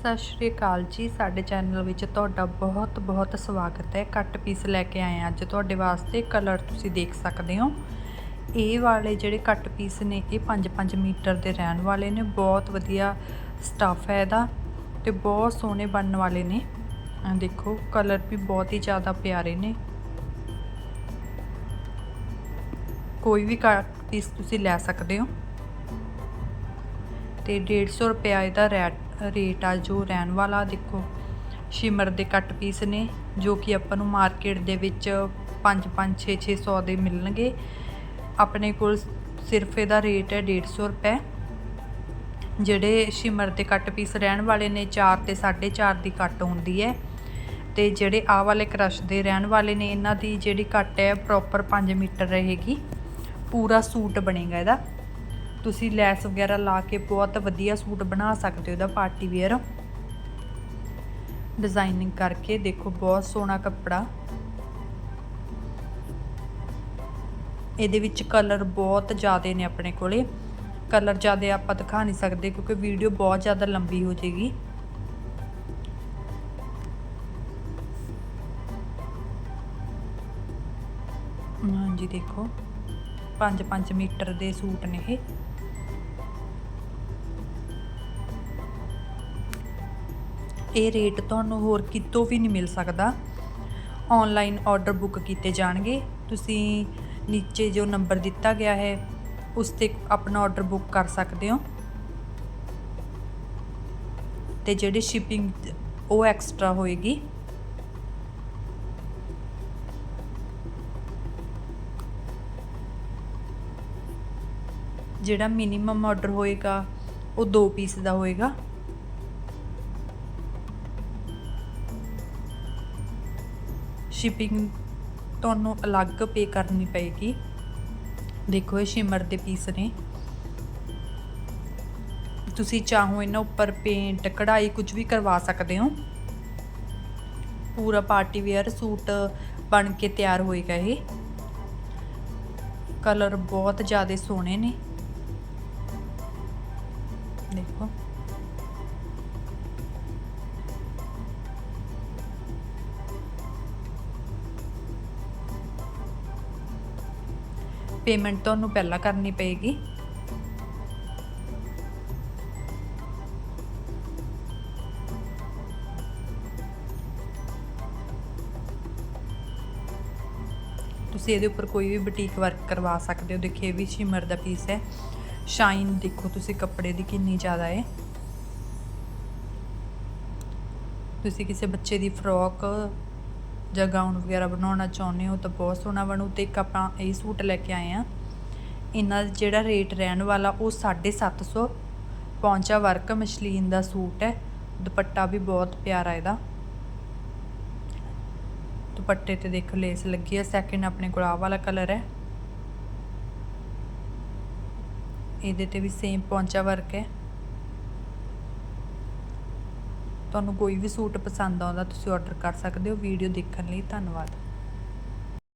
ਸਤਿ ਸ਼੍ਰੀ ਅਕਾਲ ਜੀ। ਸਾਡੇ ਚੈਨਲ ਵਿੱਚ ਤੁਹਾਡਾ ਬਹੁਤ ਬਹੁਤ ਸਵਾਗਤ ਹੈ। ਕੱਟ ਪੀਸ ਲੈ ਕੇ ਆਏ ਅੱਜ। ਤੁਹਾਡੇ ਵਾਸਤੇ ਕਲਰ ਤੁਸੀਂ ਦੇਖ ਸਕਦੇ ਹੋ। ਇਹ ਵਾਲੇ ਜਿਹੜੇ ਕੱਟ ਪੀਸ ਨੇ, ਇਹ 5-5 ਮੀਟਰ ਦੇ ਰਹਿਣ ਵਾਲੇ ਨੇ। ਬਹੁਤ ਵਧੀਆ ਸਟੱਫ ਹੈ ਇਹਦਾ ਤੇ ਬਹੁਤ ਸੋਹਣੇ ਬਣਨ ਵਾਲੇ ਨੇ। ਦੇਖੋ, ਕਲਰ ਵੀ ਬਹੁਤ ਹੀ ਜ਼ਿਆਦਾ ਪਿਆਰੇ ਨੇ। ਕੋਈ ਵੀ ਕੱਟ ਪੀਸ ਤੁਸੀਂ ਲੈ ਸਕਦੇ ਹੋ। ਤੇ 150 ਰੁਪਿਆ ਇਹਦਾ ਰੈਟ ਰੇਟ ਆ ਜੋ ਰਹਿਣ ਵਾਲਾ, ਦੇਖੋ। ਸ਼ਿਮਰ ਦੇ ਕੱਟ ਪੀਸ ਨੇ, ਜੋ ਕਿ ਆਪਾਂ ਨੂੰ ਮਾਰਕੀਟ ਦੇ ਵਿੱਚ 5 5 6 600 ਦੇ ਮਿਲਣਗੇ। ਆਪਣੇ ਕੋਲ ਸਿਰਫ ਇਹਦਾ ਰੇਟ ਹੈ 150 ਰੁਪਏ। ਜਿਹੜੇ ਸ਼ਿਮਰ ਦੇ ਕੱਟ ਪੀਸ ਰਹਿਣ ਵਾਲੇ ਨੇ 4 ਤੇ 4.5 ਦੀ ਕੱਟ ਹੁੰਦੀ ਹੈ। ਤੇ ਜਿਹੜੇ ਆ ਵਾਲੇ ਕ੍ਰਸ਼ ਦੇ ਰਹਿਣ ਵਾਲੇ ਨੇ, ਇਹਨਾਂ ਦੀ ਜਿਹੜੀ ਕੱਟ ਹੈ ਪ੍ਰੋਪਰ 5 ਮੀਟਰ ਰਹੇਗੀ। ਪੂਰਾ ਸੂਟ ਬਣੇਗਾ ਇਹਦਾ। ਤੁਸੀਂ ਲੈਸ ਵਗੈਰਾ ਲਾ ਕੇ ਬਹੁਤ ਵਧੀਆ ਸੂਟ ਬਣਾ ਸਕਦੇ ਹੋ ਇਹਦਾ ਪਾਰਟੀ ਵੇਅਰ। ਡਿਜ਼ਾਈਨਿੰਗ ਕਰਕੇ ਦੇਖੋ, ਬਹੁਤ ਸੋਹਣਾ ਕੱਪੜਾ। ਇਹਦੇ ਵਿੱਚ ਕਲਰ ਬਹੁਤ ਜ਼ਿਆਦੇ ਨੇ ਆਪਣੇ ਕੋਲੇ। ਕਲਰ ਜ਼ਿਆਦੇ ਆਪਾਂ ਦਿਖਾ ਨਹੀਂ ਸਕਦੇ ਕਿਉਂਕਿ ਵੀਡੀਓ ਬਹੁਤ ਜ਼ਿਆਦਾ ਲੰਬੀ ਹੋ ਜਾਏਗੀ। ਹਾਂਜੀ, ਦੇਖੋ। 5-5 ਮੀਟਰ ਦੇ ਸੂਟ ਨੇ ਇਹ। ਇਹ ਰੇਟ ਤੁਹਾਨੂੰ ਹੋਰ ਕਿਤੋਂ ਵੀ ਨਹੀਂ ਮਿਲ ਸਕਦਾ। ਆਨਲਾਈਨ ਆਰਡਰ ਬੁੱਕ ਕੀਤੇ ਜਾਣਗੇ। ਤੁਸੀਂ ਨੀਚੇ ਜੋ ਨੰਬਰ ਦਿੱਤਾ ਗਿਆ ਹੈ, ਉਸ ਤੇ ਆਪਣਾ ਆਰਡਰ ਬੁੱਕ ਕਰ ਸਕਦੇ ਹੋ। ਤੇ ਜਿਹੜੀ ਸ਼ਿਪਿੰਗ ਉਹ ਐਕਸਟਰਾ ਹੋਏਗੀ। ਜਿਹੜਾ ਮਿਨੀਮਮ ਆਰਡਰ ਹੋਏਗਾ, ਉਹ 2 ਪੀਸ ਦਾ ਹੋਏਗਾ। ਸ਼ਿਪਿੰਗ ਤੁਹਾਨੂੰ ਅਲੱਗ ਪੇ ਕਰਨੀ ਪਏਗੀ। ਦੇਖੋ ਇਹ ਸ਼ਿਮਰ ਦੇ ਪੀਸ ਨੇ। ਤੁਸੀਂ ਚਾਹੋ ਇਹਨਾਂ ਉੱਪਰ ਪੇਂਟ ਕਢਾਈ ਕੁਝ ਵੀ ਕਰਵਾ ਸਕਦੇ ਹੋ। ਪੂਰਾ ਪਾਰਟੀ ਵੇਅਰ ਸੂਟ ਬਣ ਕੇ ਤਿਆਰ ਹੋਏਗਾ ਇਹ। ਕਲਰ ਬਹੁਤ ਜ਼ਿਆਦਾ ਸੋਹਣੇ ਨੇ। ਪੇਮੈਂਟ ਤੁਹਾਨੂੰ ਪਹਿਲਾਂ ਕਰਨੀ ਪਏਗੀ। ਤੁਸੀਂ ਇਹਦੇ ਉੱਪਰ ਕੋਈ ਵੀ ਬੁਟੀਕ ਵਰਕ ਕਰਵਾ ਸਕਦੇ ਹੋ। ਦੇਖਿਓ ਵੀ ਸ਼ਿਮਰ ਦਾ ਪੀਸ ਹੈ। ਸ਼ਾਈਨ ਦੇਖੋ ਤੁਸੀਂ ਕੱਪੜੇ ਦੀ ਕਿੰਨੀ ਜ਼ਿਆਦਾ ਹੈ। ਤੁਸੀਂ ਕਿਸੇ ਬੱਚੇ ਦੀ ਫਰੋਕ ਜਾਂ ਗਾਊਨ ਵਗੈਰਾ ਬਣਾਉਣਾ ਚਾਹੁੰਦੇ ਹੋ ਤਾਂ ਬਹੁਤ ਸੋਹਣਾ ਬਣੂ ਤੇ ਇੱਕ ਆਪਾਂ ਇਹ ਸੂਟ ਲੈ ਕੇ ਆਏ ਆ ਇਹਨਾਂ ਦਾ ਜਿਹੜਾ ਰੇਟ ਰਹਿਣ ਵਾਲਾ ਉਹ 750 ਪੌਂਚਾ ਵਰਕ ਮਸ਼ਲੀਨ ਦਾ ਸੂਟ ਹੈ। ਦੁਪੱਟਾ ਵੀ ਬਹੁਤ ਪਿਆਰਾ ਇਹਦਾ। ਦੁਪੱਟੇ ਤੇ ਦੇਖੋ ਲੇਸ ਲੱਗੀ ਹੈ ਸੈਕਿੰਡ ਆਪਣੇ ਕੋਲ ਆਹ ਵਾਲਾ ਕਲਰ ਹੈ। ਇਹਦੇ ਤੇ ਵੀ ਸੇਮ ਪੌਂਚਾ ਵਰਕ ਹੈ। ਤੁਹਾਨੂੰ ਕੋਈ ਵੀ ਸੂਟ ਪਸੰਦ ਆਉਂਦਾ, ਤੁਸੀਂ ਆਰਡਰ ਕਰ ਸਕਦੇ ਹੋ। ਵੀਡੀਓ ਦੇਖਣ ਲਈ ਧੰਨਵਾਦ।